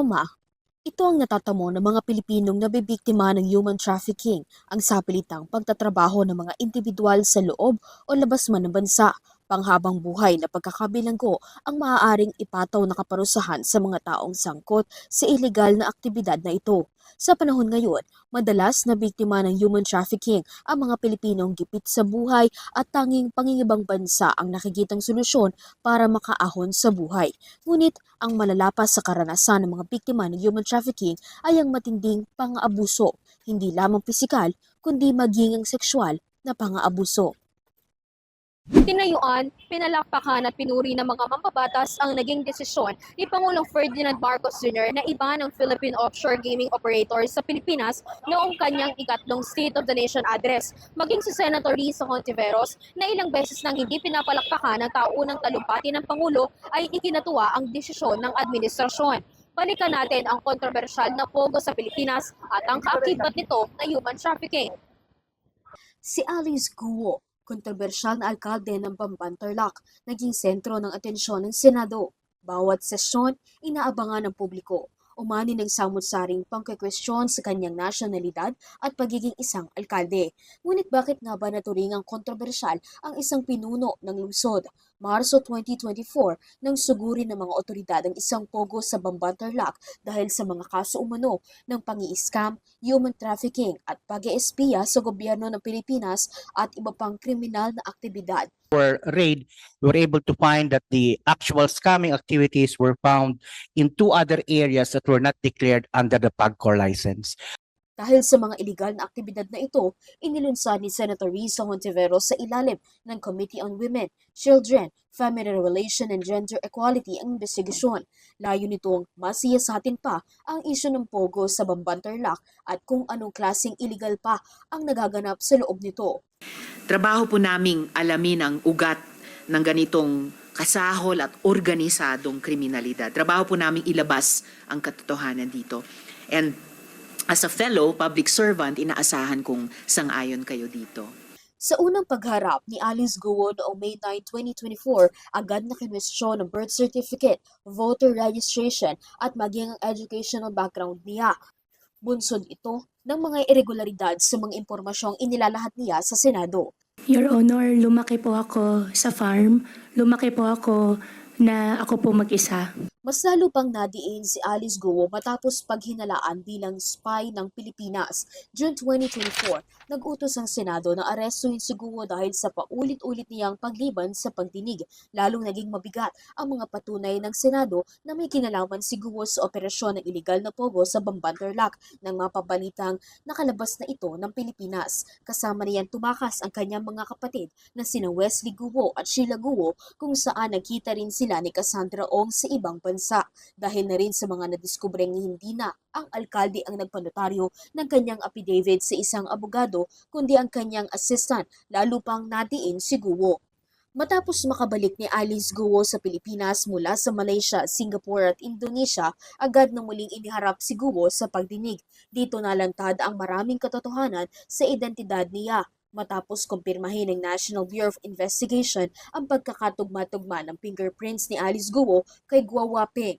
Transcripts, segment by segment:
Trauma. Ito ang natatamo ng mga Pilipinong nabibiktima ng human trafficking, ang sapilitang pagtatrabaho ng mga individual sa loob o labas man ng bansa, panghabang buhay na pagkakabilanggo ang maaaring ipataw na kaparusahan sa mga taong sangkot sa ilegal na aktibidad na ito. Sa panahon ngayon, madalas na biktima ng human trafficking ang mga Pilipinong gipit sa buhay at tanging pangingibang bansa ang nakikitang solusyon para makaahon sa buhay. Ngunit ang malalapas sa karanasan ng mga biktima ng human trafficking ay ang matinding pang-aabuso, hindi lamang pisikal, kundi maging ang sexual na pang-aabuso. Tinayuan, pinalakpakan at pinuri ng mga mambabatas ang naging desisyon ni Pangulong Ferdinand Marcos Jr. na iba ng Philippine Offshore Gaming Operator sa Pilipinas noong kanyang ikatlong State of the Nation address. Maging si Senator Risa Hontiveros na ilang beses nang hindi pinapalakpakan ng taunang talumpati ng Pangulo ay ikinatuwa ang desisyon ng administrasyon. Balikan natin ang kontrobersyal na pogo sa Pilipinas at ang kaakibat nito na human trafficking. Si Alice Guo, kontrobersyal na alkalde ng Bambantarlac, naging sentro ng atensyon ng Senado. Bawat sesyon, inaabangan ng publiko. Umani ng samot-saring pangkekwestiyon sa kanyang nasyonalidad at pagiging isang alkalde. Ngunit bakit nga ba naturingang kontrobersyal ang isang pinuno ng lungsod? Marso 2024 nang suguri ng mga otoridad ang isang pogo sa Bambantarlac dahil sa mga kaso umano ng pangi-scam, human trafficking at pag-eespiya sa gobyerno ng Pilipinas at iba pang kriminal na aktibidad. our raid, we were able to find that the actual scamming activities were found in two other areas that were not declared under the PAGCOR license. Dahil sa mga illegal na aktibidad na ito, inilunsad ni Senator Risa Hontiveros sa ilalim ng Committee on Women, Children, Family Relation and Gender Equality ang investigasyon. Layo nitong masiyasatin pa ang isyu ng Pogo sa Bambantarlac at kung anong klaseng illegal pa ang nagaganap sa loob nito. Trabaho po naming alamin ang ugat ng ganitong kasahol at organisadong kriminalidad. Trabaho po naming ilabas ang katotohanan dito. And as a fellow public servant, inaasahan kong sang-ayon kayo dito. Sa unang pagharap ni Alice Guo noong May 9, 2024, agad na kinwestiyon ng birth certificate, voter registration at maging ang educational background niya. Bunsod ito ng mga irregularidad sa mga impormasyong inilalahat niya sa Senado. Your Honor, lumaki po ako sa farm. Lumaki po ako na ako po mag-isa. Mas lalo pang nadiin si Alice Guo matapos paghinalaan bilang spy ng Pilipinas. June 2024, nag-utos ang Senado na arestuhin si Guo dahil sa paulit-ulit niyang pagliban sa pagdinig. Lalong naging mabigat ang mga patunay ng Senado na may kinalaman si Guo sa operasyon ng iligal na pogo sa Bambantarlac nang mapabalitang nakalabas na ito ng Pilipinas. Kasama niyan tumakas ang kanyang mga kapatid na sina Wesley Guo at Sheila Guo kung saan nagkita rin sila ni Cassandra Ong sa ibang bansa dahil na rin sa mga nadiskubreng hindi na ang alkalde ang nagpanotaryo ng kanyang affidavit sa isang abogado kundi ang kanyang assistant lalo pang nadiin si Guo. Matapos makabalik ni Alice Guo sa Pilipinas mula sa Malaysia, Singapore at Indonesia, agad na muling iniharap si Guo sa pagdinig. Dito nalantad ang maraming katotohanan sa identidad niya matapos kumpirmahin ng National Bureau of Investigation ang pagkakatugma-tugma ng fingerprints ni Alice Guo kay Guo Waping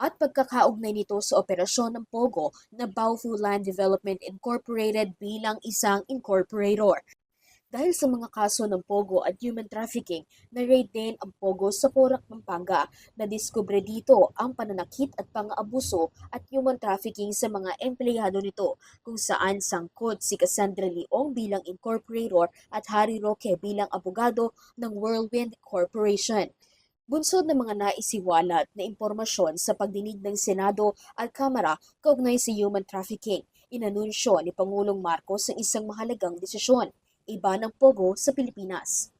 at pagkakaugnay nito sa operasyon ng Pogo na Baofu Land Development Incorporated bilang isang incorporator. Dahil sa mga kaso ng Pogo at human trafficking, na-raid din ang Pogo sa Porac, Pampanga. Nadiskubre dito ang pananakit at pang-abuso at human trafficking sa mga empleyado nito kung saan sangkot si Cassandra Leong bilang incorporator at Harry Roque bilang abogado ng Whirlwind Corporation. Bunsod ng mga naisiwalat na impormasyon sa pagdinig ng Senado at Kamara kaugnay sa human trafficking, inanunsyo ni Pangulong Marcos ang isang mahalagang desisyon, iba ng Pogo sa Pilipinas.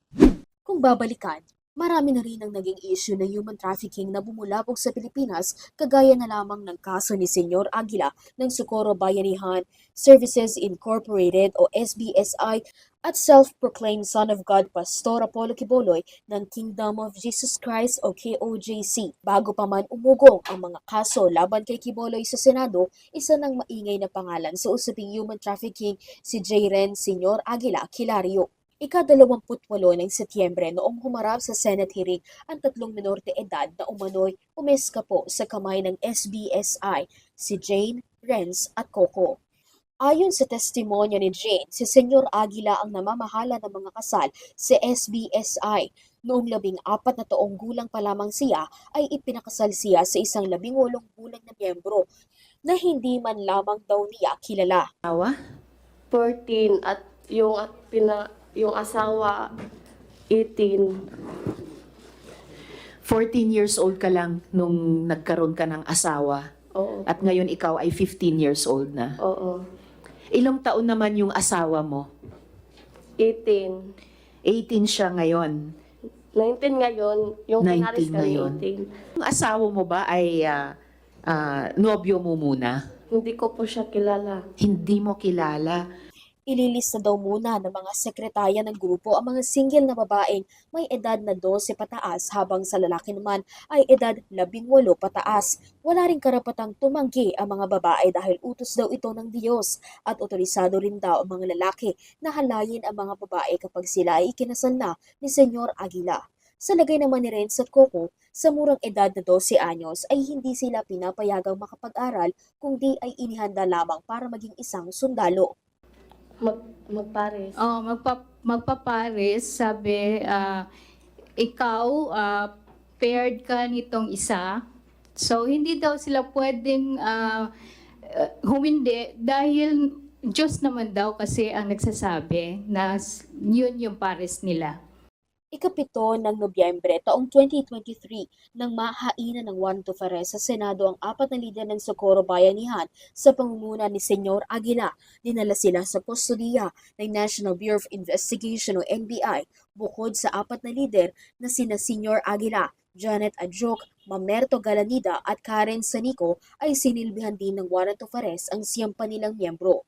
Kung babalikan, marami na rin ang naging issue ng human trafficking na bumulabog sa Pilipinas kagaya na lamang ng kaso ni Senyor Aguila ng Socorro Bayanihan Services Incorporated o SBSI at self-proclaimed Son of God Pastor Apollo Kiboloy ng Kingdom of Jesus Christ o KOJC. Bago pa man umugong ang mga kaso laban kay Kiboloy sa Senado, isa ng maingay na pangalan sa usaping human trafficking si Jaren Senyor Aguila Kilario. Ika-28 ng Setyembre noong humarap sa Senate hearing ang tatlong minor de edad na umano'y umeskapo sa kamay ng SBSI, si Jane, Renz at Coco. Ayon sa testimonya ni Jane, si Senyor Aguila ang namamahala ng mga kasal sa SBSI. Noong labing apat na taong gulang pa lamang siya ay ipinakasal siya sa isang labing walong gulang na miyembro na hindi man lamang daw niya kilala. Awa? 14 at yung at pina yung asawa 18 14 years old ka lang nung nagkaroon ka ng asawa oo at ngayon ikaw ay 15 years old na. oo Ilang taon naman yung asawa mo? 18 18 siya ngayon. 19 ngayon yung 19 pinaris kami ngayon. 18 Yung asawa mo ba ay ah, ah, nobyo mo muna? hindi ko po siya kilala Hindi mo kilala. Ililista daw muna ng mga sekretarya ng grupo ang mga single na babaeng may edad na 12 pataas habang sa lalaki naman ay edad 18 pataas. Wala ring karapatang tumanggi ang mga babae dahil utos daw ito ng Diyos at otorisado rin daw ang mga lalaki na halayin ang mga babae kapag sila ay ikinasal na ni Senyor Aguila. Sa lagay naman ni Renz at Coco, sa murang edad na 12 anyos ay hindi sila pinapayagang makapag-aral kundi ay inihanda lamang para maging isang sundalo. Mag magpares Oh, magpa magpapares, sabi, ah, ikaw, ah, paired ka nitong isa. So, hindi daw sila pwedeng ah, humindi dahil Diyos naman daw kasi ang nagsasabi na yun yung pares nila. Ikapito ng Nobyembre taong 2023 nang mahainan ng warrant of arrest sa Senado ang apat na lider ng Socorro Bayanihan sa pangunguna ni Senyor Aguila. Dinala sila sa kustodiya ng National Bureau of Investigation o NBI bukod sa apat na lider na sina Senyor Aguila, Janet Adjok, Mamerto Galanida at Karen Sanico ay sinilbihan din ng warrant of arrest ang siyam pa nilang miyembro.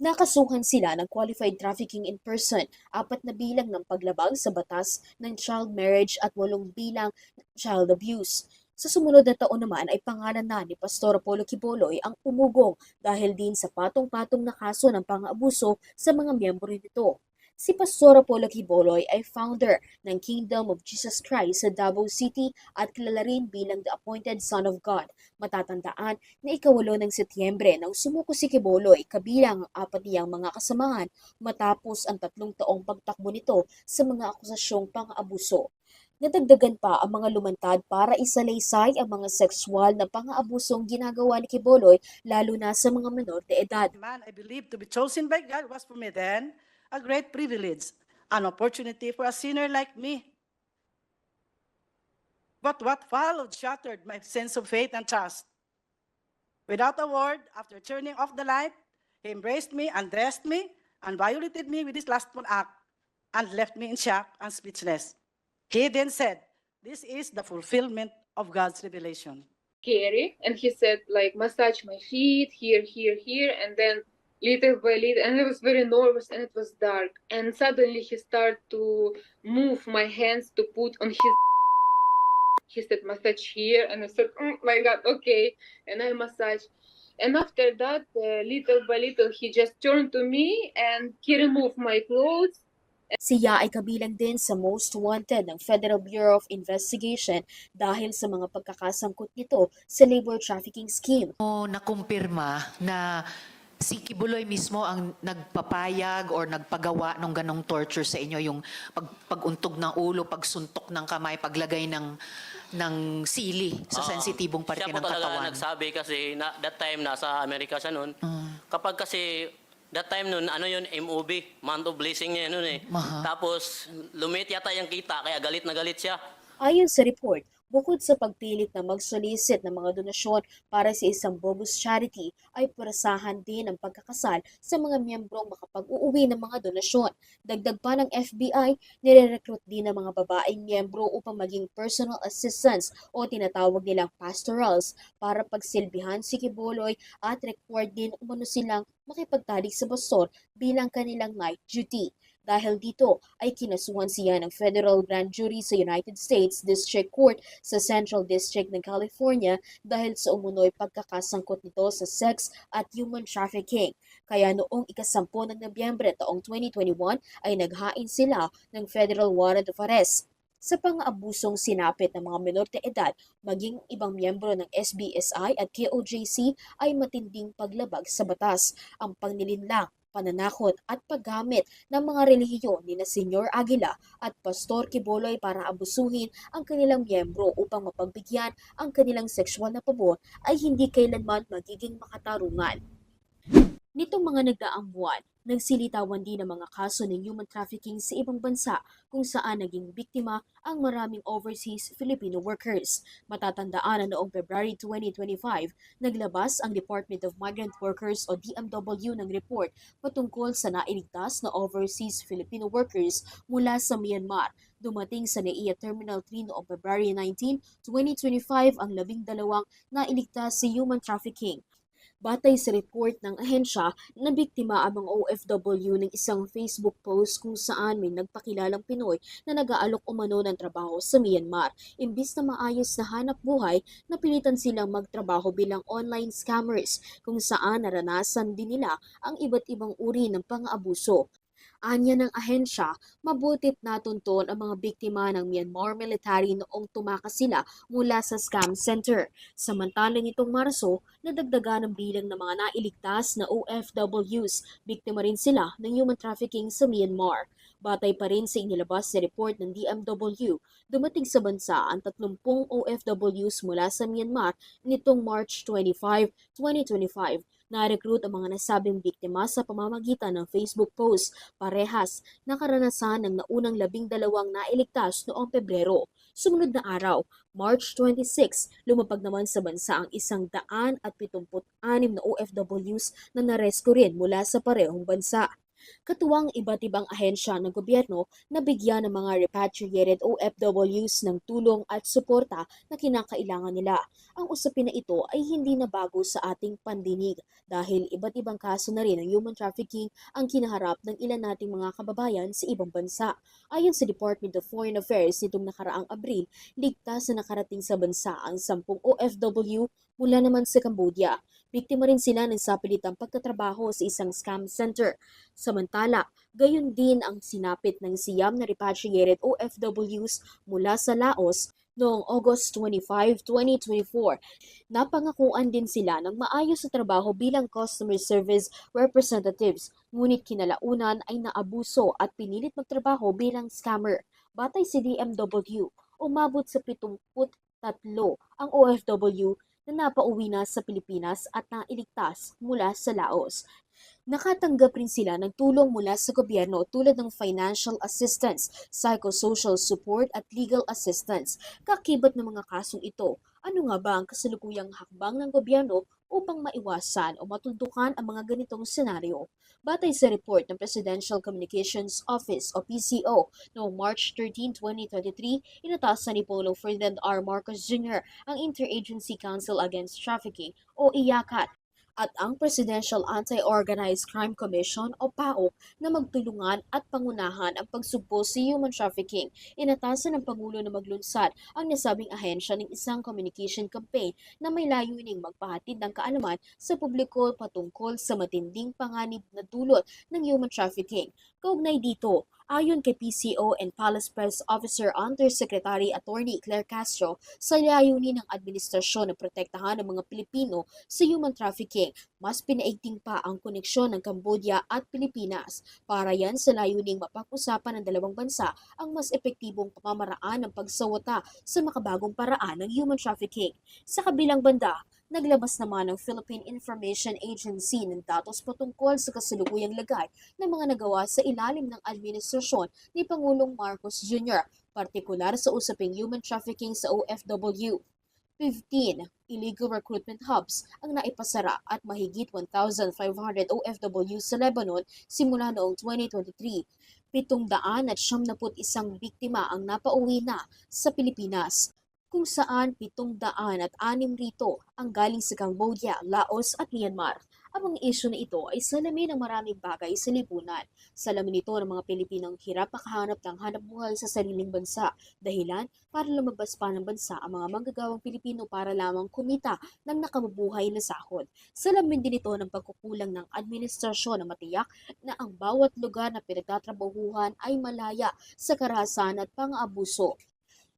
Nakasuhan sila ng qualified trafficking in person, apat na bilang ng paglabag sa batas ng child marriage at walong bilang ng child abuse. Sa sumunod na taon naman ay pangalan na ni Pastor Apollo Kiboloy ang umugong dahil din sa patong-patong na kaso ng pang-abuso sa mga miyembro nito. Si Pastor Apollo Kiboloy ay founder ng Kingdom of Jesus Christ sa Davao City at kilala rin bilang the Appointed Son of God. Matatandaan na ikawalo ng Setyembre nang sumuko si Kiboloy kabilang ang apat niyang mga kasamahan matapos ang tatlong taong pagtakbo nito sa mga akusasyong pang-abuso. Nadagdagan pa ang mga lumantad para isalaysay ang mga sexual na pang-aabusong ginagawa ni Kiboloy lalo na sa mga menor de edad. man I believe to be chosen by God was for me then a great privilege, an opportunity for a sinner like me. But what followed shattered my sense of faith and trust. Without a word, after turning off the light, he embraced me, undressed me, and violated me with his lustful act, and left me in shock and speechless. He then said, This is the fulfillment of God's revelation. scary and he said like massage my feet here here here and then little by little and i was very nervous and it was dark. And suddenly he started to move my hands to put on his he said massage here and i said oh my god okay and i massage and after that uh, little by little he just turned to me and he removed my clothes. Siya ay kabilang din sa most wanted ng Federal Bureau of Investigation dahil sa mga pagkakasangkot nito sa labor trafficking scheme. mo nakumpirma na si Kibuloy mismo ang nagpapayag or nagpagawa ng ganong torture sa inyo, yung pag, paguntog ng ulo, pagsuntok ng kamay, paglagay ng ng sili sa Oo. sensitibong parte siya ng po talaga katawan. nagsabi kasi na, that time nasa Amerika siya noon. Kapag kasi that time noon ano yun MOB, month of blessing niya noon eh. Maha. Tapos lumit yata yung kita kaya galit na galit siya. Ayon sa report, bukod sa pagpilit na mag-solicit ng mga donasyon para sa isang bogus charity, ay purasahan din ang pagkakasal sa mga miyembrong makapag-uuwi ng mga donasyon. Dagdag pa ng FBI, nire-recruit din ng mga babaeng miyembro upang maging personal assistants o tinatawag nilang pastorals para pagsilbihan si Kiboloy at record din umano silang makipagtalik sa bastor bilang kanilang night duty. Dahil dito ay kinasuhan siya ng federal grand jury sa United States District Court sa Central District ng California dahil sa umunoy pagkakasangkot nito sa sex at human trafficking. Kaya noong ikasampo ng Nobyembre taong 2021 ay naghain sila ng Federal Warrant of Arrest sa pang-abusong sinapit ng mga menor de edad maging ibang miyembro ng SBSI at KOJC ay matinding paglabag sa batas, ang pagnilinlang, pananakot at paggamit ng mga relihiyon ni na Senyor Aguila at Pastor Kiboloy para abusuhin ang kanilang miyembro upang mapagbigyan ang kanilang sexual na pabor ay hindi kailanman magiging makatarungan. Nitong mga nagdaang buwan, nagsilitawan din ang mga kaso ng human trafficking sa ibang bansa kung saan naging biktima ang maraming overseas Filipino workers. Matatandaan na noong February 2025, naglabas ang Department of Migrant Workers o DMW ng report patungkol sa nailigtas na overseas Filipino workers mula sa Myanmar. Dumating sa NAIA Terminal 3 noong February 19, 2025 ang labing dalawang nailigtas sa human trafficking. Batay sa report ng ahensya, na biktima ang mga OFW ng isang Facebook post kung saan may nagpakilalang Pinoy na nag-aalok umano ng trabaho sa Myanmar. Imbis na maayos na hanap buhay, napilitan silang magtrabaho bilang online scammers kung saan naranasan din nila ang iba't ibang uri ng pang-abuso. Anya ng ahensya, mabutit natunton ang mga biktima ng Myanmar military noong tumakas sila mula sa scam center. Samantalang itong Marso, nadagdagan ang bilang ng mga nailigtas na OFWs. Biktima rin sila ng human trafficking sa Myanmar. Batay pa rin sa inilabas sa report ng DMW, dumating sa bansa ang 30 OFWs mula sa Myanmar nitong March 25, 2025. Na-recruit ang mga nasabing biktima sa pamamagitan ng Facebook post, parehas na karanasan ng naunang labing dalawang nailigtas noong Pebrero. Sumunod na araw, March 26, lumapag naman sa bansa ang isang daan at pitumput-anim na OFWs na naresko rin mula sa parehong bansa. Katuwang iba't ibang ahensya ng gobyerno na bigyan ng mga repatriated OFWs ng tulong at suporta na kinakailangan nila. Ang usapin na ito ay hindi na bago sa ating pandinig dahil iba't ibang kaso na rin ng human trafficking ang kinaharap ng ilan nating mga kababayan sa ibang bansa. Ayon sa Department of Foreign Affairs nitong nakaraang Abril, ligtas na nakarating sa bansa ang 10 OFW mula naman sa Cambodia. Biktima rin sila ng sapilitang pagtatrabaho sa isang scam center. Samantala, gayon din ang sinapit ng siyam na repatriated OFWs mula sa Laos noong August 25, 2024. Napangakuan din sila ng maayos na trabaho bilang customer service representatives, ngunit kinalaunan ay naabuso at pinilit magtrabaho bilang scammer. Batay si DMW, umabot sa 73 ang OFW na napauwi na sa Pilipinas at nailigtas mula sa Laos. Nakatanggap rin sila ng tulong mula sa gobyerno tulad ng financial assistance, psychosocial support at legal assistance. Kakibat ng mga kasong ito, ano nga ba ang kasalukuyang hakbang ng gobyerno upang maiwasan o matuldukan ang mga ganitong senaryo? Batay sa report ng Presidential Communications Office o PCO noong March 13, 2023, inatasan ni Polo Ferdinand R. Marcos Jr. ang Interagency Council Against Trafficking o IACAT at ang Presidential Anti-Organized Crime Commission o PAOK na magtulungan at pangunahan ang pagsugpo sa human trafficking. Inatasan ng Pangulo na maglunsad ang nasabing ahensya ng isang communication campaign na may layuning magpahatid ng kaalaman sa publiko patungkol sa matinding panganib na dulot ng human trafficking. Kaugnay dito, ayon kay PCO and Palace Press Officer Undersecretary Attorney Claire Castro, sa layunin ng administrasyon na protektahan ng mga Pilipino sa human trafficking, mas pinaigting pa ang koneksyon ng Cambodia at Pilipinas. Para yan sa layuning mapag-usapan ng dalawang bansa ang mas epektibong pamamaraan ng pagsawata sa makabagong paraan ng human trafficking. Sa kabilang banda, naglabas naman ng Philippine Information Agency ng datos patungkol sa kasalukuyang lagay ng mga nagawa sa ilalim ng administrasyon ni Pangulong Marcos Jr., partikular sa usaping human trafficking sa OFW. 15 illegal recruitment hubs ang naipasara at mahigit 1,500 OFW sa Lebanon simula noong 2023. 700 at 71 biktima ang napauwi na sa Pilipinas kung saan 700 at 6 rito ang galing sa Cambodia, Laos at Myanmar. Ang mga isyu na ito ay salamin ng maraming bagay sa lipunan. Salamin ito ng mga Pilipinong hirap makahanap ng hanap buhay sa sariling bansa. Dahilan para lumabas pa ng bansa ang mga manggagawang Pilipino para lamang kumita ng nakabubuhay na sahod. Salamin din ito ng pagkukulang ng administrasyon na matiyak na ang bawat lugar na pinagtatrabahuhan ay malaya sa karahasan at pang-abuso.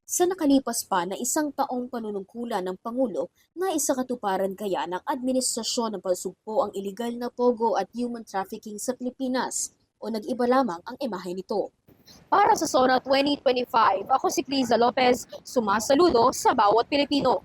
Sa nakalipas pa na isang taong panunungkulan ng Pangulo, na isa katuparan kaya ng administrasyon ng pagsugpo ang iligal na pogo at human trafficking sa Pilipinas o nag-iba lamang ang imahe nito. Para sa SONA 2025, ako si Criza Lopez, sumasaludo sa bawat Pilipino.